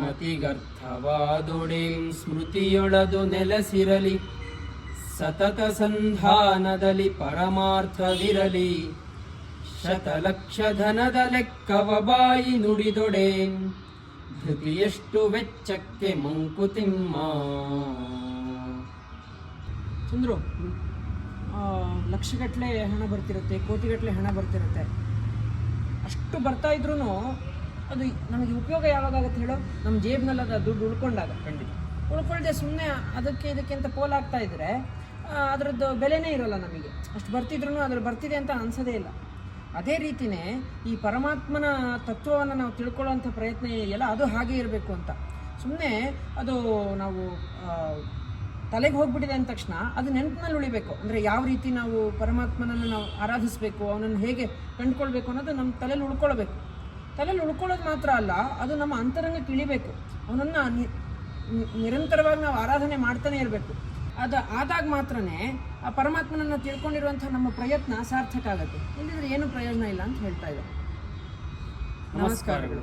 ಮತಿಗರ್ಥವಾದೊಡೆಂ ಸ್ಮೃತಿಯೊಳದು ನೆಲೆಸಿರಲಿ, ಸತತ ಸಂಧಾನದಲ್ಲಿ ಪರಮಾರ್ಥವಿರಲಿ. ಶತಲಕ್ಷ ಧನದ ಲೆಕ್ಕವ ಬಾಯಿ ನುಡಿದೊಡೆ, ಧೃತಿಯಷ್ಟು ವೆಚ್ಚಕ್ಕೆ ಮಂಕುತಿಮ್ಮ. ಚಂದ್ರು ಲಕ್ಷಗಟ್ಟಲೆ ಹಣ ಬರ್ತಿರುತ್ತೆ, ಕೋಟಿಗಟ್ಟಲೆ ಹಣ ಬರ್ತಿರುತ್ತೆ. ಅಷ್ಟು ಬರ್ತಾ ಇದ್ರೂ ಅದು ನಮಗೆ ಉಪಯೋಗ ಯಾವಾಗ ಆಗುತ್ತೆ ಹೇಳೋ? ನಮ್ಮ ಜೇಬ್ನಲ್ಲಿ ಅದು ದುಡ್ಡು ಉಳ್ಕೊಂಡಾಗ. ಖಂಡಿತ. ಉಳ್ಕೊಳ್ಳದೆ ಸುಮ್ಮನೆ ಅದಕ್ಕೆ ಇದಕ್ಕೆ ಅಂತ ಪೋಲಾಗ್ತಾ ಇದ್ರೆ ಅದರದ್ದು ಬೆಲೆನೇ ಇರೋಲ್ಲ ನಮಗೆ. ಅಷ್ಟು ಬರ್ತಿದ್ರು ಅದ್ರ ಬರ್ತಿದೆ ಅಂತ ಅನ್ಸೋದೇ ಇಲ್ಲ. ಅದೇ ರೀತಿನೇ ಈ ಪರಮಾತ್ಮನ ತತ್ವವನ್ನು ನಾವು ತಿಳ್ಕೊಳ್ಳೋಂಥ ಪ್ರಯತ್ನ ಇದೆಯಲ್ಲ ಅದು ಹಾಗೆ ಇರಬೇಕು ಅಂತ. ಸುಮ್ಮನೆ ಅದು ನಾವು ತಲೆಗೆ ಹೋಗ್ಬಿಟ್ಟಿದೆ ಅಂದ ತಕ್ಷಣ ಅದು ನೆನಪಿನಲ್ಲಿ ಉಳಿಬೇಕು. ಅಂದರೆ ಯಾವ ರೀತಿ ನಾವು ಪರಮಾತ್ಮನನ್ನು ನಾವು ಆರಾಧಿಸಬೇಕು ಅವನನ್ನು ಹೇಗೆ ಕಂಡುಕೊಳ್ಬೇಕು ಅನ್ನೋದು ನಮ್ಮ ತಲೆಯಲ್ಲಿ ಉಳ್ಕೊಳ್ಬೇಕು. ತಲೆಯಲ್ಲಿ ಉಳ್ಕೊಳ್ಳೋದು ಮಾತ್ರ ಅಲ್ಲ, ಅದು ನಮ್ಮ ಅಂತರಂಗ ತಿಳಿಬೇಕು. ಅವನನ್ನು ನಿರಂತರವಾಗಿ ನಾವು ಆರಾಧನೆ ಮಾಡ್ತಾನೆ ಇರಬೇಕು. ಅದು ಆದಾಗ ಮಾತ್ರನೇ ಆ ಪರಮಾತ್ಮನನ್ನು ತಿಳ್ಕೊಂಡಿರುವಂಥ ನಮ್ಮ ಪ್ರಯತ್ನ ಸಾರ್ಥಕ ಆಗುತ್ತೆ. ಇಲ್ಲದಿದ್ರೆ ಏನು ಪ್ರಯೋಜನ ಇಲ್ಲ ಅಂತ ಹೇಳ್ತಾ ಇದ್ದಾರೆ. ನಮಸ್ಕಾರಗಳು.